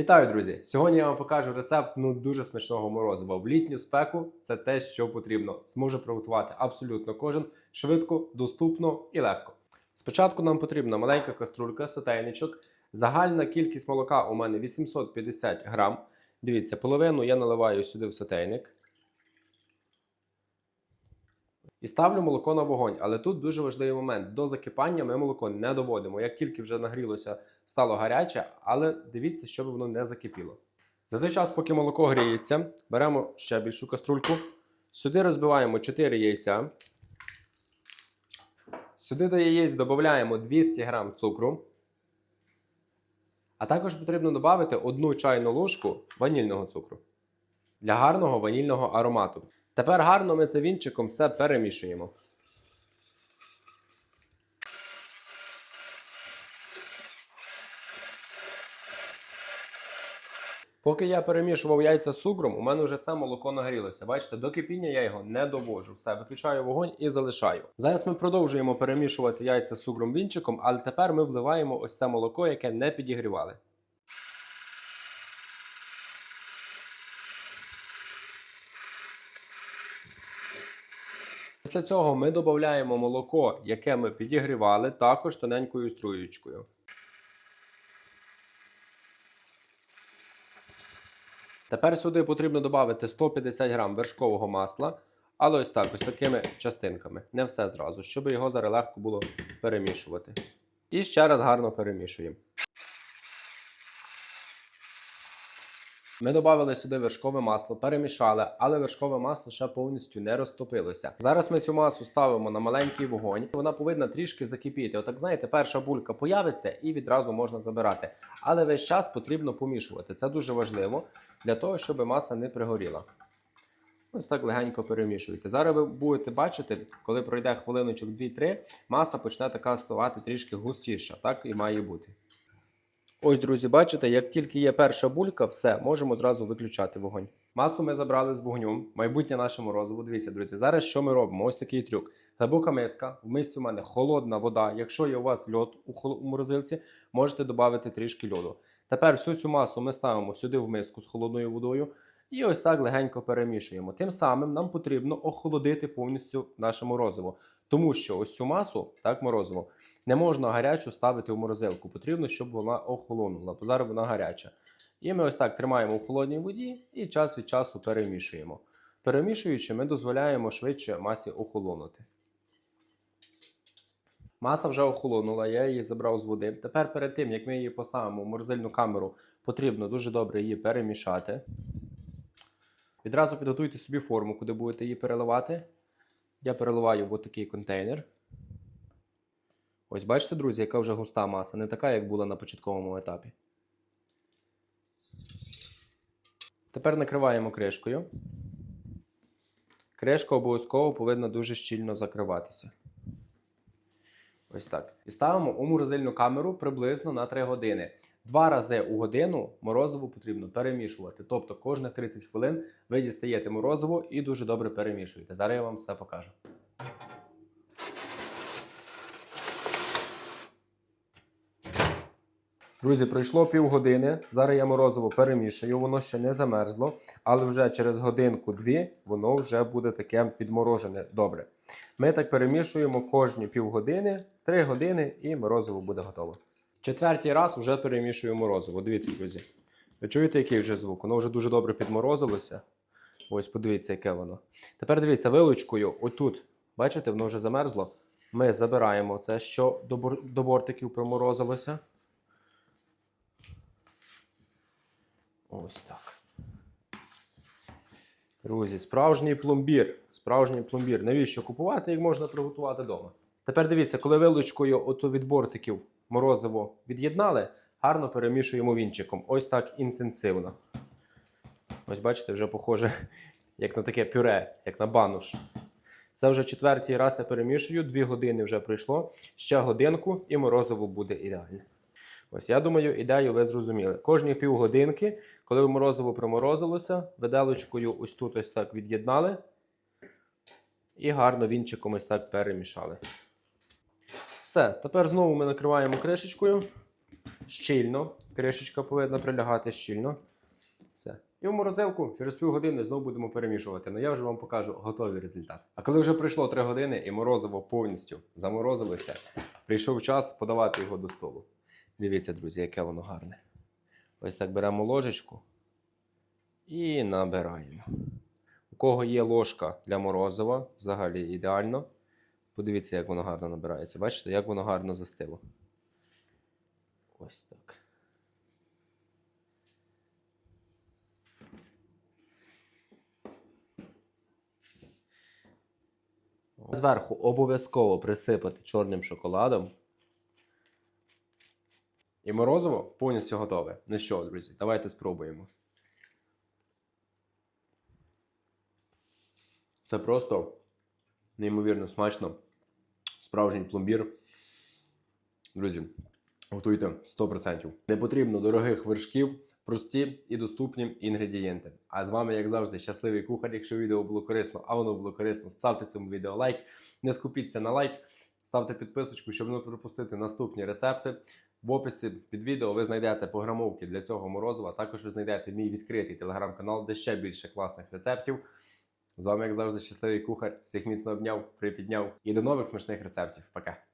Вітаю, друзі! Сьогодні я вам покажу рецепт ну дуже смачного морозива. В літню спеку це те, що потрібно. Зможе приготувати абсолютно кожен швидко, доступно і легко. Спочатку нам потрібна маленька каструлька, сотейничок. Загальна кількість молока у мене 850 грам. Дивіться, половину я наливаю сюди в сотейник. І ставлю молоко на вогонь. Але тут дуже важливий момент. До закипання ми молоко не доводимо. Як тільки вже нагрілося, стало гаряче, але дивіться, щоб воно не закипіло. За той час, поки молоко гріється, беремо ще більшу каструльку. Сюди розбиваємо 4 яйця. Сюди до яєць додаємо 200 г цукру. А також потрібно додати одну чайну ложку ванільного цукру для гарного ванільного аромату. Тепер гарно ми це вінчиком все перемішуємо. Поки я перемішував яйця з цукром, у мене вже це молоко нагрілося. Бачите, до кипіння я його не довожу. Все, виключаю вогонь і залишаю. Зараз ми продовжуємо перемішувати яйця з цукром вінчиком, але тепер ми вливаємо ось це молоко, яке не підігрівали. Після цього ми додаємо молоко, яке ми підігрівали, також тоненькою струєчкою. Тепер сюди потрібно додати 150 г вершкового масла, але ось так, ось такими частинками. Не все зразу, щоб його зараз легко було перемішувати. І ще раз гарно перемішуємо. Ми додали сюди вершкове масло, перемішали, але вершкове масло ще повністю не розтопилося. Зараз ми цю масу ставимо на маленький вогонь. Вона повинна трішки закипіти. Отак, знаєте, перша булька появиться і відразу можна забирати. Але весь час потрібно помішувати. Це дуже важливо для того, щоб маса не пригоріла. Ось так легенько перемішуйте. Зараз ви будете бачити, коли пройде хвилиночок 2-3, маса почне така ставати трішки густіша. Так і має бути. Ось, друзі, бачите, як тільки є перша булька, все, можемо зразу виключати вогонь. Масу ми забрали з вогню, майбутнє наше морозиво. Дивіться, друзі, зараз що ми робимо? Ось такий трюк. Глибока миска, в мисці у мене холодна вода. Якщо є у вас льод у, морозилці, можете додати трішки льоду. Тепер всю цю масу ми ставимо сюди в миску з холодною водою і ось так легенько перемішуємо. Тим самим нам потрібно охолодити повністю наше морозиво. Тому що ось цю масу, так, морозиво, не можна гарячу ставити в морозилку. Потрібно, щоб вона охолонула, бо зараз вона гаряча. І ми ось так тримаємо в холодній воді і час від часу перемішуємо. Перемішуючи, ми дозволяємо швидше масі охолонути. Маса вже охолонула, я її забрав з води. Тепер перед тим, як ми її поставимо в морозильну камеру, потрібно дуже добре її перемішати. Відразу підготуйте собі форму, куди будете її переливати. Я переливаю в такий контейнер. Ось бачите, друзі, яка вже густа маса, не така, як була на початковому етапі. Тепер накриваємо кришкою. Кришка обов'язково повинна дуже щільно закриватися. Ось так. І ставимо у морозильну камеру приблизно на 3 години. Два рази у годину морозиво потрібно перемішувати. Тобто кожних 30 хвилин ви дістаєте морозиво і дуже добре перемішуєте. Зараз я вам все покажу. Друзі, пройшло півгодини. Зараз я морозиво перемішую, воно ще не замерзло, але вже через годинку-дві воно вже буде таке підморожене добре. Ми так перемішуємо кожні півгодини, 3 години і морозиво буде готово. Четвертій раз вже перемішую морозиво. Дивіться, друзі. Ви чуєте, який вже звук? Воно вже дуже добре підморозилося. Ось, подивіться, яке воно. Тепер дивіться, вилочкою, отут, бачите, воно вже замерзло. Ми забираємо це, що до бортиків проморозилося. Ось так. Друзі, справжній пломбір. Справжній пломбір. Навіщо купувати, як можна приготувати вдома? Тепер дивіться, коли вилочкою ото від бортиків морозиво від'єднали, гарно перемішуємо вінчиком. Ось так інтенсивно. Ось бачите, вже похоже, як на таке пюре, як на бануш. Це вже четвертий раз я перемішую, дві години вже пройшло, ще годинку і морозиво буде ідеальне. Ось я думаю, ідею ви зрозуміли. Кожні півгодинки, коли морозиво проморозилося, виделочкою ось тут ось так від'єднали і гарно вінчиком ось так перемішали. Все, тепер знову ми накриваємо кришечкою, щільно. Кришечка повинна прилягати щільно. Все. І в морозилку через півгодини знову будемо перемішувати. Ну я вже вам покажу готовий результат. А коли вже пройшло 3 години і морозиво повністю заморозилося, прийшов час подавати його до столу. Дивіться, друзі, яке воно гарне. Ось так беремо ложечку і набираємо. У кого є ложка для морозива, взагалі ідеально. Подивіться, як воно гарно набирається. Бачите, як воно гарно застило. Ось так. Зверху обов'язково присипати чорним шоколадом. І морозиво повністю готове. Ну що, друзі, давайте спробуємо. Це просто неймовірно смачно. Справжній пломбір. Друзі, готуйте 100%. Не потрібно дорогих вершків, прості і доступні інгредієнти. А з вами, як завжди, щасливий кухар. Якщо відео було корисно, а воно було корисно, ставте цьому відео лайк. Не скупіться на лайк, ставте підписочку, щоб не пропустити наступні рецепти. В описі під відео ви знайдете програмовки для цього морозива. Також ви знайдете мій відкритий телеграм-канал, де ще більше класних рецептів. З вами, як завжди, щасливий кухар. Всіх міцно обняв, припідняв. І до нових смачних рецептів. Пока!